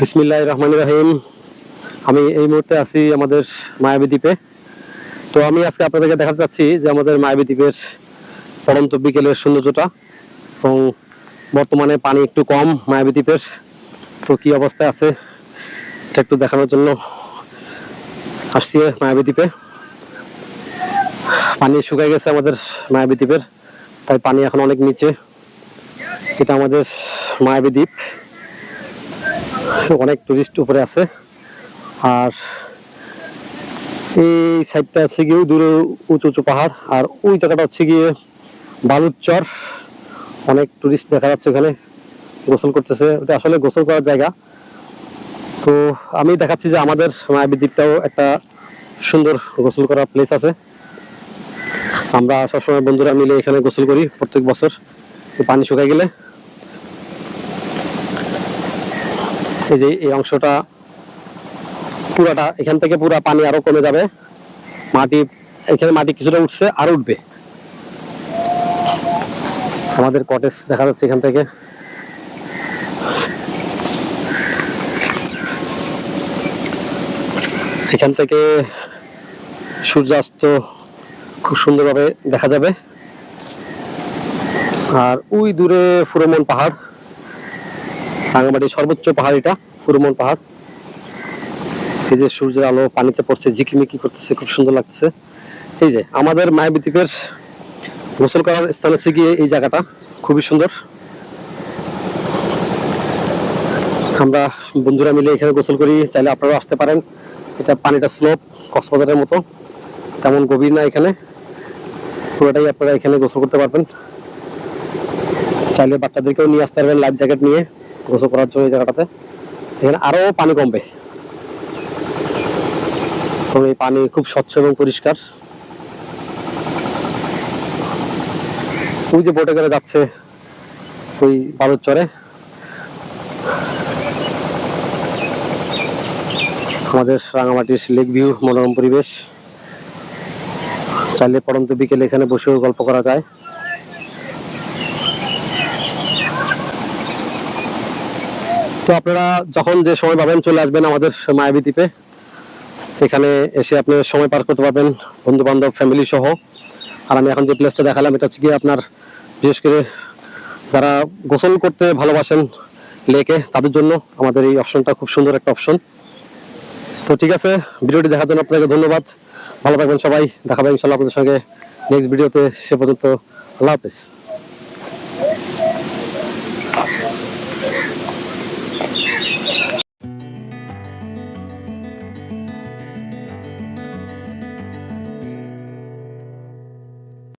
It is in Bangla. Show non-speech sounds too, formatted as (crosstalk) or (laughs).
বিসমিল্লাহ রহমান রাহিম। আমি এই মুহূর্তে আছি আমাদের মায়াবী দ্বীপে। তো আমি আজকে আপনাদেরকে দেখাতে চাচ্ছি যে আমাদের মায়াবী দ্বীপের পরন্ত বিকেলের সৌন্দর্যটা এবং বর্তমানে পানি একটু কম মায়াবী দ্বীপের। তো কি অবস্থায় আছে, এটা একটু দেখানোর জন্য আসছি মায়াবী দ্বীপে। পানি শুকায় গেছে আমাদের মায়াবী দ্বীপের, তাই পানি এখন অনেক নিচে। এটা আমাদের মায়াবী দ্বীপ। (laughs) অনেক টুরিস্ট উপরে আছে। আর এই সাইডটা হচ্ছে গিয়ে দূরে উঁচু উঁচু পাহাড়, আর ওই জায়গাটা হচ্ছে গিয়ে বালুচর অনেক টুরিস্ট দেখা যাচ্ছে ওখানে, গোসল করতেছে। ওটা আসলে গোসল করার জায়গা। তো আমি দেখাচ্ছি যে আমাদের মায়াবী দ্বীপটাও একটা সুন্দর গোসল করার প্লেস আছে। আমরা সবসময় বন্ধুরা মিলে এখানে গোসল করি প্রত্যেক বছর। পানি শুকায় গেলে এই যে এই অংশটা পুরাটা, এখান থেকে পুরা পানি আরও কমে যাবে। মাটি, এখানে মাটি কিছুটা উঠছে আর উঠবে। আমাদের কটেজ দেখা যাচ্ছে এখান থেকে। এখান থেকে সূর্যাস্ত খুব সুন্দরভাবে দেখা যাবে। আর ওই দূরে ফুরমন পাহাড়। রাঙামাটির সর্বোচ্চ পাহাড় এটা ফুরমন পাহাড়। এই যে সূর্যের আলো, পানিতে পড়ছে, ঝিকিমিকি করতেছে, খুব সুন্দর লাগতেছে। এই যে আমাদের মায়াবী গোসল করার স্থান হচ্ছে গিয়ে এই জায়গাটা, খুবই সুন্দর। আমরা বন্ধুরা মিলে এখানে গোসল করি, চাইলে আপনারাও আসতে পারেন। এটা পানিটা স্লোপ, কক্সবাজারের মতো, তেমন গভীর না এখানে। পুরোটাই আপনারা এখানে গোসল করতে পারবেন। চাইলে বাচ্চাদেরকেও নিয়ে আসতে পারবেন লাইফ জ্যাকেট নিয়ে। গোসল করার জন্য এই জায়গাটাতে। এখানে আরও পানি কমবে। এবং এই পানি খুব স্বচ্ছ এবং পরিষ্কার। ওই যে বোটে করে যাচ্ছে ওই বালুর চরে আমাদের রাঙামাটির লেক ভিউ, মনোরম পরিবেশ। চাইলে পরন্ত বিকেলে এখানে বসেও গল্প করা যায়। তো আপনারা যখন যে সময় পাবেন চলে আসবেন আমাদের মায়াবী দ্বীপে। এখানে এসে আপনি সময় পার করতে পারবেন বন্ধু বান্ধব ফ্যামিলি সহ। আর আমি এখন যে প্লেসটা দেখালাম, এটা হচ্ছে গিয়ে আপনার বিশেষ করে যারা গোসল করতে ভালোবাসেন লেকে, তাদের জন্য আমাদের এই অপশনটা খুব সুন্দর একটা অপশন তো ঠিক আছে, ভিডিওটি দেখার জন্য আপনাকে ধন্যবাদ। ভালো থাকবেন সবাই দেখাবেন ইনশাল্লাহ আপনাদের সঙ্গে। নেক্সট ভিডিওতে সে পর্যন্ত, আল্লাহ হাফেজ।